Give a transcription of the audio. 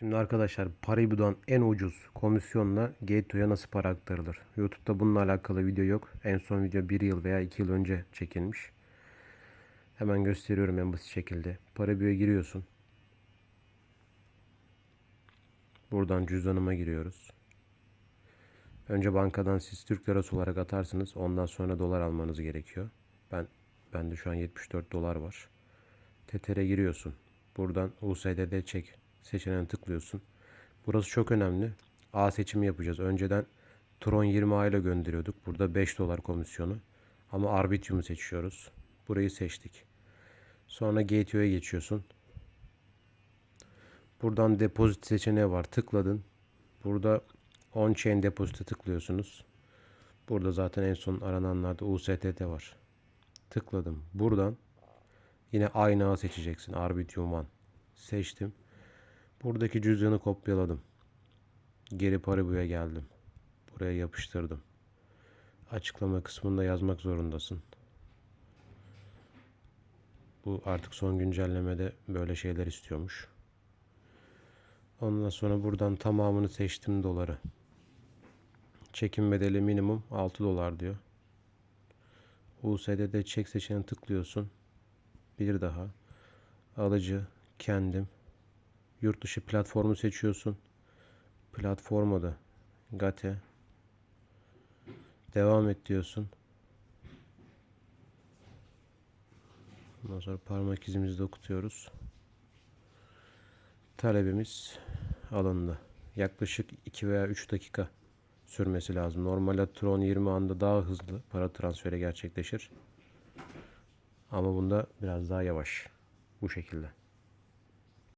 Şimdi arkadaşlar Paribu'dan en ucuz komisyonla Gateway'e nasıl para aktarılır? YouTube'da bununla alakalı video yok. En son video 1 yıl veya 2 yıl önce çekilmiş. Hemen gösteriyorum en basit şekilde. Paribu'ya giriyorsun. Buradan cüzdanıma giriyoruz. Önce bankadan siz Türk lirası olarak atarsınız. Ondan sonra dolar almanız gerekiyor. Ben bende şu an 74 dolar var. TTR'e giriyorsun. Buradan USDT çek seçeneğine tıklıyorsun. Burası çok önemli. A seçimi yapacağız. Önceden Tron 20 A ile gönderiyorduk. Burada 5 dolar komisyonu. Ama Arbitrium'u seçiyoruz. Burayı seçtik. Sonra Gateway'e geçiyorsun. Buradan depozit seçeneği var. Tıkladın. Burada on-chain depozit'e tıklıyorsunuz. Burada zaten en son arananlarda USDT var. Tıkladım. Buradan yine aynı seçeceksin. Arbitrium One. Seçtim. Buradaki cüzdanı kopyaladım. Geri Paribu'ya geldim. Buraya yapıştırdım. Açıklama kısmında yazmak zorundasın. Bu artık son güncellemede böyle şeyler istiyormuş. Ondan sonra buradan tamamını seçtim doları. Çekim bedeli minimum 6 dolar diyor. USD'de çek seçeneğine tıklıyorsun. Bir daha. Alıcı kendim. Yurt dışı platformu seçiyorsun. Platforma da Gate. Devam et diyorsun. Ondan sonra parmak izimizi de okutuyoruz. Talebimiz alındı. Yaklaşık 2 veya 3 dakika sürmesi lazım. Normalde Tron 20 anda daha hızlı para transferi gerçekleşir. Ama bunda biraz daha yavaş. Bu şekilde.